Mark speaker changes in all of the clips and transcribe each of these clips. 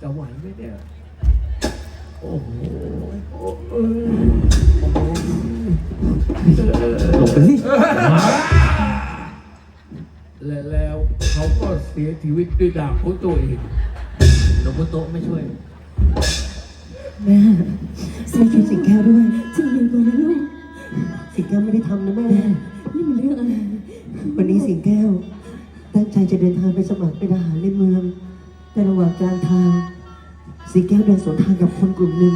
Speaker 1: จะไหวไหมเนี่ย โอ้โหโอ้เออห
Speaker 2: ลบไปสิ
Speaker 1: และแล้วเขาก็เสียชีวิตด้วยดาบของตัวเองหลวงพ่อโตะไม่ช่วย
Speaker 3: แม่ช่วยช่วยสิงแก้วด้วยใจเย็นก่อนนะลูกสิงแก้วไม่ได้ทำนะแม่ นี่มันเรื่องอะไรวันนี้สิงแก้ว ตั้งใจจะเดินทางไปสมัครเป็นทหารในเมือง แต่ระหว่างกลางทาง สิงแก้วเดินสวนทางกับคนกลุ่มหนึ่ง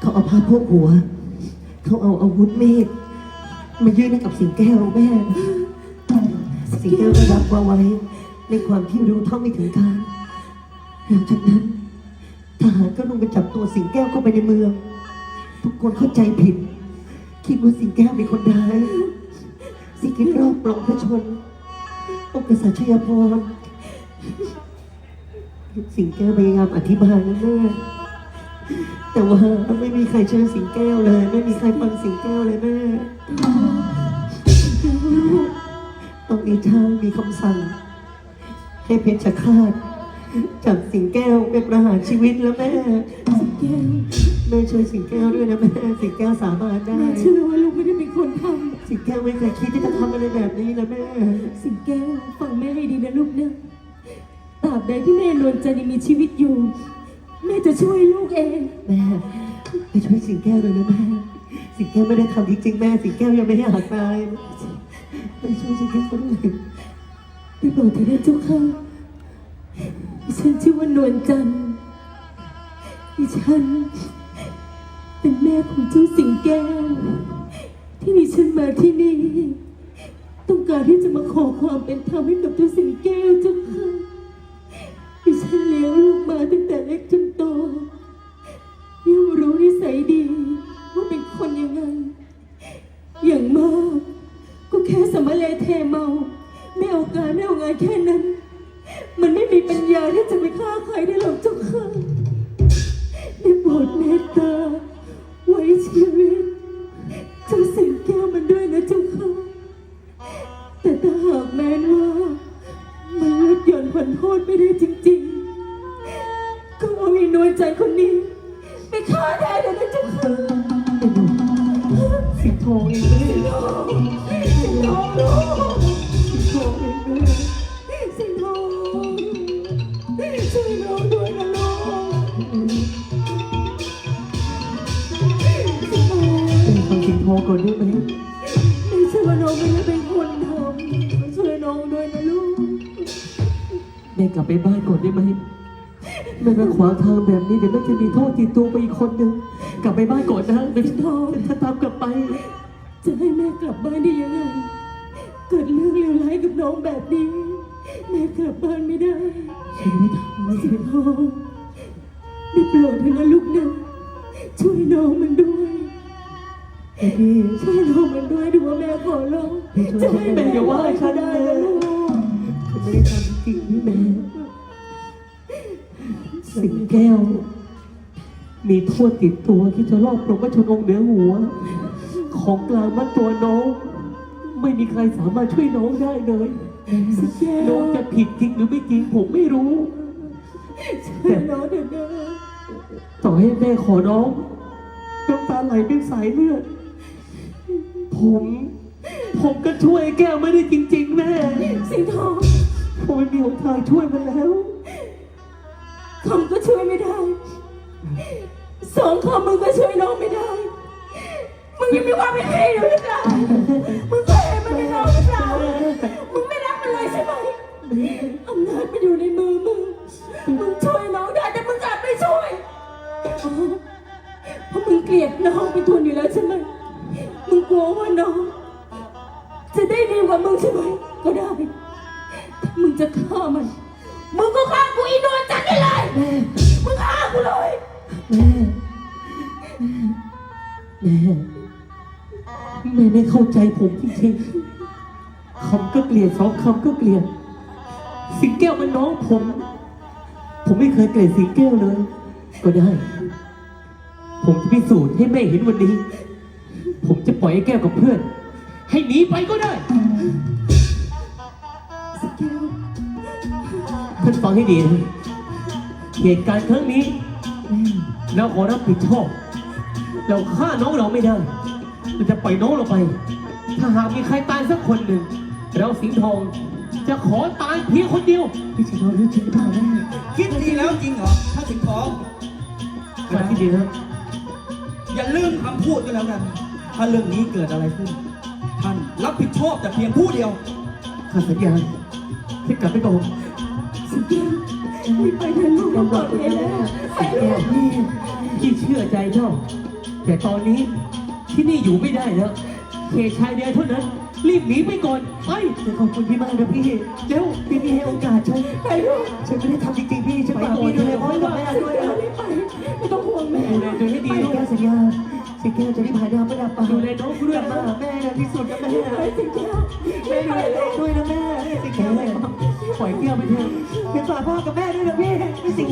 Speaker 3: เขาเอาผ้าโพกหัว เขาเอาอาวุธมีดมายื่นให้กับสิงแก้วแม่สิงแก้วก็รับว่าไว้ ในความที่รู้เท่าไม่ถึงการหลังจากนั้น ทหารก็ลงไปจับตัวสิงแก้วเข้าไปในเมือง ทุกคนเข้าใจผิด คิดว่าสิงแก้วเป็นคนร้ายสิงแก้วรอบปลงพระชนองค์กษัตริย์ชยพร สิงแก้วพยายามอธิบายนะแม่แต่ว่าไม่มีใครเชื่อสิงแก้วเลย ไม่มีใครฟังสิงแก้วเลยแม่ตอนนี้ท่านมีคำสั่ง ให้เพชรฆาตจับสิงแก้วเป็นประหารชีวิตแล้วแม่สิงแก้วแม่ช่วยสิงแก้วด้วยนะแม่สิงแก้วสาบานได้
Speaker 4: แม่เชื่อว่าลูกไม่ได้เป็นคนท
Speaker 3: สิงแก้วไม่เคยคิดที่จะทำอะไรแบบนี้นะแม่ำ
Speaker 4: สิ่งแก้วฟังแม่ให้ดีนะลูกนะ ตราบใดที่แม่นวลจันทร์ยังมีชีวิตอยู่ แม่จะช่วยลูกเอง
Speaker 3: แม่ไปช่วยสิงแก้วด้วยนะแม่สิงแก้วไม่ได้ทำจริงๆแม่สิงแก้วยังไม่อยากตายไปช่วยสิงแก้วด้วย
Speaker 4: ได้โปรดเถิดนะเจ้าค่ะดิฉันชื่อว่านวลจันทร์ดิฉัน เป็นแม่ของเจ้าสิงแก้ว ที่ดิฉันมาที่นี่ ต้องการที่จะมาขอความเป็นธรรมให้กับเจ้าสิงแก้วเจ้าค่ะดิ ฉันเลี้ยงลูกมาตั้งแต่เล็กจนโตย่อมรู้นิสัยดีว่าเป็นคนยังไง อย่างมาก ก็แค่สำมะเลเทเมา ไม่เอาการไม่เอางานแค่นั้น มันไม่มีปัญญาที่จะไปฆ่าใครได้ เป็นคนทำช่วยน้องด้วยนะลูก
Speaker 3: แม่กลับไปบ้านก่อนได้ไหมแม่มาขวางทางแบบนี้เดี๋ยวแม่จะมีโทษติดตัวไปอีกคนหนึ่งกลับไปบ้านก่อนนะเดี๋ยวฉันถ้าตามกลับไป
Speaker 4: จะให้แม่กลับบ้านได้ยังไง เกิดเรื่องเลวร้ายกับน้องแบบนี้ แม่กลับบ้านไม่ได้
Speaker 3: ฉันไม่ทำไม่
Speaker 4: สิ
Speaker 3: ใช่
Speaker 4: งทองได้โปรดเถอะนะลูกนะช่วยน้องมันด้วย
Speaker 3: พี่
Speaker 4: ช่วยน้องมันด้วยดูว่าแม่ขอร้องจะให้แม่อย่าว่าเขาได้นะลูก
Speaker 3: ฉันไม่ได้ทำจริงนี่แม่สิงแก้ว มีโทษติดตัวที่จะลอบปลงพระชนองค์เหนือหัว ของกลางมัดตัวน้อง ไม่มีใครสามารถช่วยน้องได้เลย
Speaker 4: สิแก้
Speaker 3: น้อ
Speaker 4: ว
Speaker 3: งจะผิดจริงหรือไม่จริงผมไม่รู้
Speaker 4: ช่วยน้องเถอะนะ
Speaker 3: ต่อให้แม่ขอน้องน้ำตาไหลเป็นสายเลือด ผม ผมก็ช่วยแก้วไม่ได้จริง ๆ แม่
Speaker 4: สิงทอง
Speaker 3: ผมไม่มีหนทางช่วยมันแล้ว
Speaker 4: คำก็ช่วยไม่ได้ สองคำมึงก็ช่วยน้องไม่ได้ มึงยังมีความเป็นพี่อยู่หรือเปล่ามึงเคยเห็นมันเป็นน้องหรือเปล่ามึงไม่รักมันเลยใช่ไหมอำนาจมันอยู่ในมือมึง มึงช่วยน้องได้แต่มึงกลับไม่ช่วยเพราะมึงเกลียดน้องเป็นทุนอยู่แล้วใช่ไหมมึงกลัวว่าน้อง จะได้ดีกว่ามึงใช่ไหมก็ได้ถ้ามึงจะฆ่ามัน มึงก็ฆ่ากูอีนวลจันทร์ได้เลยมึงฆ่ากูเลย
Speaker 3: แม่ แม่ไม่เข้าใจผมจริงๆคำก็เกลียดสองคำก็เกลียด สิงแก้วมันน้องผม ผมไม่เคยเกลียดสิงแก้วเลย ก็ได้ ผมจะพิสูจน์ให้แม่เห็นวันนี้ ผมจะปล่อยไอ้แก้วกับเพื่อน ให้หนีไปก็ได้
Speaker 4: สกิล
Speaker 3: ท่านฟังให้ดีนะ
Speaker 1: เหตุการณ์ครั้งนี้ เราขอรับผิดชอบ เราฆ่าน้องเราไม่ได้ เราจะปล่อยน้องเราไป ถ้าหากมีใครตายสักคนหนึ่ง เราสิงห์ทองจะขอตายเพียงคนเดียว
Speaker 3: พี่สิงห์ทองรู้จริงหรือเปล่าแม่
Speaker 2: คิดดีแล้วจริงเหรอ ถ้าสิงห์ทอง
Speaker 1: มาที่ดีนะ
Speaker 2: อย่าลืมคำพูดกันแล้วกัน ถ้าเรื่องนี้เกิดอะไรขึ้น ท่านรับผิดชอบแต่เพียงผู้เดียว
Speaker 1: ข้าสัญญาที่กลับไปก่อน
Speaker 4: สิงแก้วไม่ไปเถอะลูกเราปลอดภัยแล้วไปเถอะ
Speaker 1: พี่เชื่อใจเจ้าแต่ตอนนี้ ที่นี่อยู่ไม่ได้แล้วเขตชายแดนเท่านั้น รีบหนีไปก่อนไป
Speaker 3: จะขอบคุณพี่มากนะพี่
Speaker 1: เร็ว
Speaker 3: พี่พี่ให้โอกาสฉัน
Speaker 4: ไปลูก
Speaker 3: ฉันไม่ได้ทำจริงๆพี่ฉันฝากพี่ดูแลพ่อกับแม่ด้วยนะ
Speaker 4: ไม่ไปไม่ต้องห่วงแม่
Speaker 1: ดูแลตัวให้ดี
Speaker 3: สิงแก้วสัญญาสิงแก้วจะรีบหายดาวประดับป่า
Speaker 1: ดูแลน้องกูด้วย
Speaker 3: กลับ
Speaker 1: นะ
Speaker 3: มาหาแม่นะที่สุดนะแม่
Speaker 4: ไปสิงแก้ว
Speaker 3: แม่ดูแลตัวเองด้วยนะแม่สิงแก้ว
Speaker 1: ปล่อยเกี้ยวไปเถอะ
Speaker 3: เป็นฝากพ่อกับแม่ด้วยนะพี่พี่สิงห์